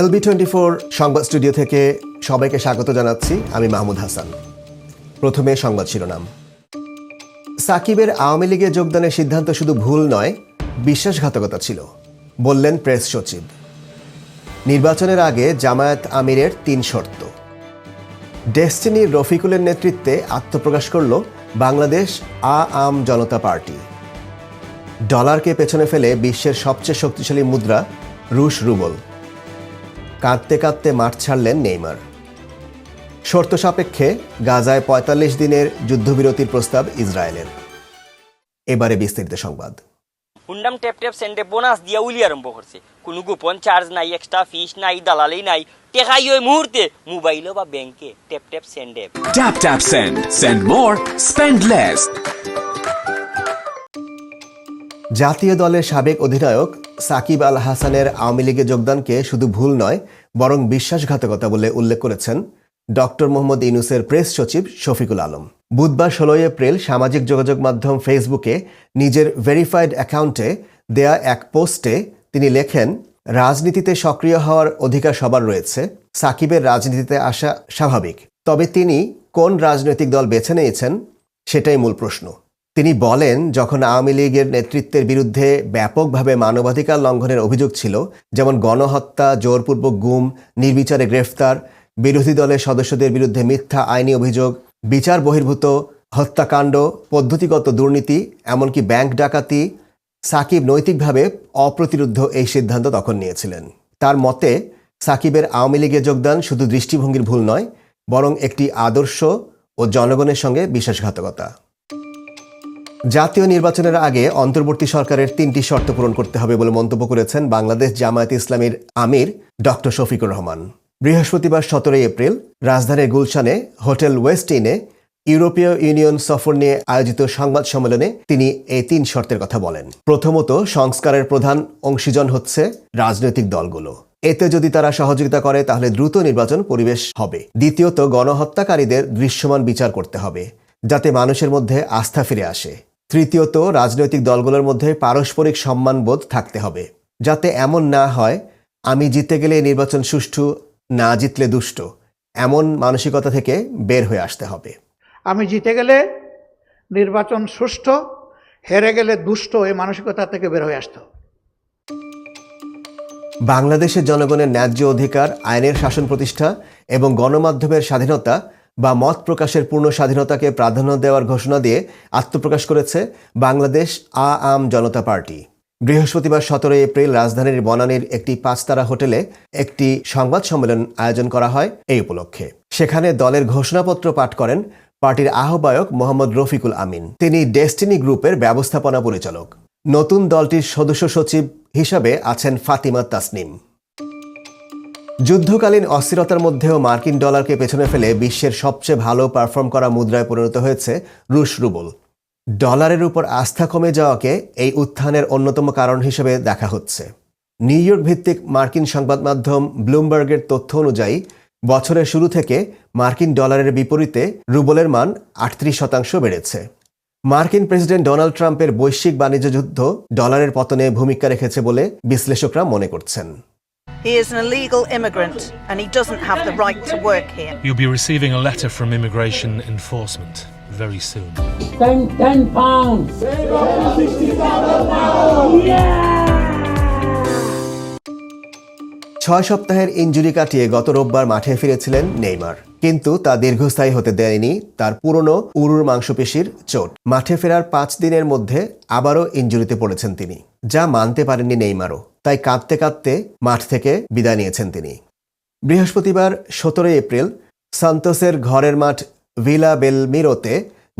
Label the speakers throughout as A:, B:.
A: LB twenty four সংবাদ studio থেকে সবাইকে স্বাগত জানাচ্ছি আমি মাহমুদ হাসান। প্রথমে সংবাদ শিরোনাম। সাকিবের আওয়ামী লীগে যোগদানের সিদ্ধান্ত শুধু ভুল নয়, বিশ্বাসঘাতকতা ছিল, বললেন প্রেস সচিব। নির্বাচনের আগে জামায়াত আমিরের তিন শর্ত। ডেস্টিনির রফিকুলের নেতৃত্বে আত্মপ্রকাশ করল বাংলাদেশ আ আম জনতা পার্টি। ডলারকে পেছনে ফেলে বিশ্বের সবচেয়ে শক্তিশালী মুদ্রা রুশ রুবল। কাঁদতে কাঁদতে মাঠ ছাড়লেন নেইমার। শর্ত সাপেক্ষে গাজায় ৪৫ দিনের যুদ্ধবিরতির প্রস্তাব ইসরায়েলের। এবারে বিস্তারিত সংবাদ।
B: হুন্ডাম ট্যাপ ট্যাপ সেন্টে বোনাস দিয়া উলি আরম্ভ করছে। কোনো গোপন চার্জ নাই এক্সট্রা ফিস নাই দালালি নাই। টেকাই ওই মুহূর্তে মোবাইলও বা ব্যাংকে ট্যাপ ট্যাপ সেন্ডে।
C: Tap tap send. Send more, spend less.
A: জাতীয় দলের সাবেক অধিনায়ক সাকিব আল হাসানের আওয়ামী লীগে যোগদানকে শুধু ভুল নয়, বরং বিশ্বাসঘাতকতা বলে উল্লেখ করেছেন ডক্টর মোহাম্মদ ইনুসের প্রেস সচিব শফিকুল আলম। বুধবার ষোলোই এপ্রিল সামাজিক যোগাযোগ মাধ্যম ফেসবুকে নিজের ভেরিফাইড অ্যাকাউন্টে দেয়া এক পোস্টে তিনি লেখেন, রাজনীতিতে সক্রিয় হওয়ার অধিকার সবার রয়েছে, সাকিবের রাজনীতিতে আসা স্বাভাবিক। তবে তিনি কোন রাজনৈতিক দল বেছে নিয়েছেন, সেটাই মূল প্রশ্ন। তিনি বলেন, যখন আওয়ামী লীগের নেতৃত্বের বিরুদ্ধে ব্যাপকভাবে মানবাধিকার লঙ্ঘনের অভিযোগ ছিল, যেমন গণহত্যা, জোরপূর্বক গুম, নির্বিচারে গ্রেফতার, বিরোধী দলের সদস্যদের বিরুদ্ধে মিথ্যা আইনি অভিযোগ, বিচার বহির্ভূত, হত্যাকাণ্ড, পদ্ধতিগত দুর্নীতি, এমনকি ব্যাংক ডাকাতি, সাকিব নৈতিকভাবে অপ্রতিরুদ্ধ এই সিদ্ধান্ত তখন নিয়েছিলেন। তার মতে, সাকিবের আওয়ামী লীগে যোগদান শুধু দৃষ্টিভঙ্গির ভুল নয়, বরং একটি আদর্শ ও জনগণের সঙ্গে বিশ্বাসঘাতকতা। জাতীয় নির্বাচনের আগে অন্তর্বর্তী সরকারের তিনটি শর্ত পূরণ করতে হবে বলে মন্তব্য করেছেন বাংলাদেশ জামায়াত ইসলামীর আমির ডক্টর শফিকুর রহমান। বৃহস্পতিবার সতেরোই এপ্রিল রাজধানীর গুলশানে হোটেল ওয়েস্ট ইনে ইউরোপীয় ইউনিয়ন সফর নিয়ে আয়োজিত সংবাদ সম্মেলনে তিনি এই তিন শর্তের কথা বলেন। প্রথমত, সংস্কারের প্রধান অংশীজন হচ্ছে রাজনৈতিক দলগুলো। এতে যদি তারা সহযোগিতা করে, তাহলে দ্রুত নির্বাচন পরিবেশ হবে। দ্বিতীয়ত, গণহত্যাকারীদের দৃশ্যমান বিচার করতে হবে, যাতে মানুষের মধ্যে আস্থা ফিরে আসে। তৃতীয়ত রাজনৈতিক দলগুলোর মধ্যে পারস্পরিক সম্মানবোধ থাকতে হবে। যাতে এমন না হয় আমি জিতে গেলে নির্বাচন সুষ্ঠু না জিতলে দুষ্ট। এমন মানসিকতা থেকে বের হয়ে আসতে হবে।
D: আমি জিতে গেলে নির্বাচন সুষ্ঠু হেরে গেলে দুষ্ট এই মানসিকতা থেকে বের হয়ে আসতে হবে।
A: বাংলাদেশের জনগণের ন্যায্য অধিকার আইনের শাসন প্রতিষ্ঠা এবং গণমাধ্যমের স্বাধীনতা বা মত প্রকাশের পূর্ণ স্বাধীনতাকে প্রাধান্য দেওয়ার ঘোষণা দিয়ে আত্মপ্রকাশ করেছে বাংলাদেশ আ আম জনতা পার্টি। বৃহস্পতিবার সতেরোই এপ্রিল রাজধানীর বনানীর একটি পাঁচতারা হোটেলে একটি সংবাদ সম্মেলন আয়োজন করা হয় এই উপলক্ষে। সেখানে দলের ঘোষণাপত্র পাঠ করেন পার্টির আহ্বায়ক মোহাম্মদ রফিকুল আমিন। তিনি ডেস্টিনি গ্রুপের ব্যবস্থাপনা পরিচালক। নতুন দলটির সদস্য সচিব হিসাবে আছেন ফাতিমা তাসনিম। যুদ্ধকালীন অস্থিরতার মধ্যেও মার্কিন ডলারকে পেছনে ফেলে বিশ্বের সবচেয়ে ভালো পারফর্ম করা মুদ্রায় পরিণত হয়েছে রুশ রুবল। ডলারের উপর আস্থা কমে যাওয়াকে এই উত্থানের অন্যতম কারণ হিসেবে দেখা হচ্ছে। নিউ ইয়র্ক ভিত্তিক মার্কিন সংবাদ মাধ্যম ব্লুমবার্গের তথ্য অনুযায়ী, বছরের শুরু থেকে মার্কিন ডলারের বিপরীতে রুবলের মান আটত্রিশ শতাংশ বেড়েছে। মার্কিন প্রেসিডেন্ট ডোনাল্ড ট্রাম্পের বৈশ্বিক বাণিজ্য যুদ্ধ ডলারের পতনে ভূমিকা রেখেছে বলে বিশ্লেষকরা মনে করছেন।
E: He is an illegal immigrant and he doesn't have the right to work here.
F: You'll be receiving a letter from immigration enforcement very soon.
G: ten, ten pounds. Yeah!
A: ছয় সপ্তাহের ইঞ্জুরি কাটিয়ে গত রোববার মাঠে ফিরেছিলেন নেইমার কিন্তু তা দীর্ঘস্থায়ী হতে দেয়নি তার পুরনো উরুর মাংসপেশির চোট। মাঠে ফেরার পাঁচ দিনের মধ্যে আবারও ইঞ্জুরিতে পড়েছেন তিনি, যা মানতে পারেননি নেইমারও, তাই কাঁদতে কাঁদতে মাঠ থেকে বিদায় নিয়েছেন তিনি। বৃহস্পতিবার সতেরোই এপ্রিল সান্তোসের ঘরের মাঠ ভিলা বেলমিরোতে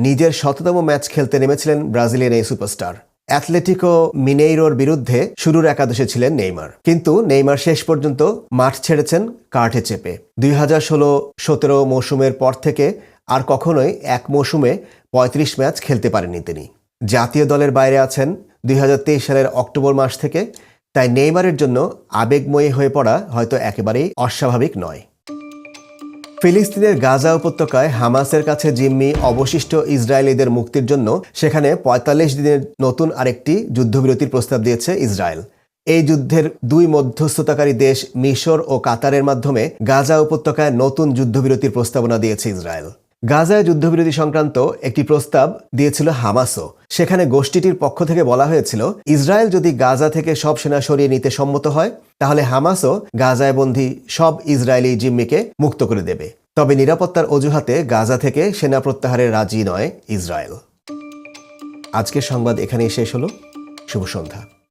A: নিজের শততম ম্যাচ খেলতে নেমেছিলেন ব্রাজিলিয়ান এই সুপারস্টার। অ্যাথলেটিকো মিনেইরোর বিরুদ্ধে শুরুর একাদশে ছিলেন নেইমার। কিন্তু নেইমার শেষ পর্যন্ত মাঠ ছেড়েছেন কার্টে চেপে। দুই হাজার ষোলো সতেরো মৌসুমের পর থেকে আর কখনোই এক মৌসুমে পঁয়ত্রিশ ম্যাচ খেলতে পারেননি তিনি। জাতীয় দলের বাইরে আছেন দুই হাজার তেইশ সালের অক্টোবর মাস থেকে, তাই নেইমারের জন্য আবেগময়ী হয়ে পড়া হয়তো একেবারেই অস্বাভাবিক নয়। ফিলিস্তিনের গাজা উপত্যকায় হামাসের কাছে জিম্মি অবশিষ্ট ইসরায়েলিদের মুক্তির জন্য সেখানে ৪৫ দিনের নতুন আরেকটি যুদ্ধবিরতির প্রস্তাব দিয়েছে ইসরায়েল। এই যুদ্ধের দুই মধ্যস্থতাকারী দেশ মিশর ও কাতারের মাধ্যমে গাজা উপত্যকায় নতুন যুদ্ধবিরতির প্রস্তাবনা দিয়েছে ইসরায়েল। গাজায় যুদ্ধবিরতি সংক্রান্ত একটি প্রস্তাব দিয়েছিল হামাসও। সেখানে গোষ্ঠীটির পক্ষ থেকে বলা হয়েছিল, ইসরায়েল যদি গাজা থেকে সব সেনা সরিয়ে নিতে সম্মত হয়, তাহলে হামাসও গাজায় বন্দী সব ইসরায়েলি জিম্মিকে মুক্ত করে দেবে। তবে নিরাপত্তার অজুহাতে গাজা থেকে সেনা প্রত্যাহারের রাজি নয় ইসরায়েল। আজকের সংবাদ এখানেই শেষ হলো। শুভ সন্ধ্যা।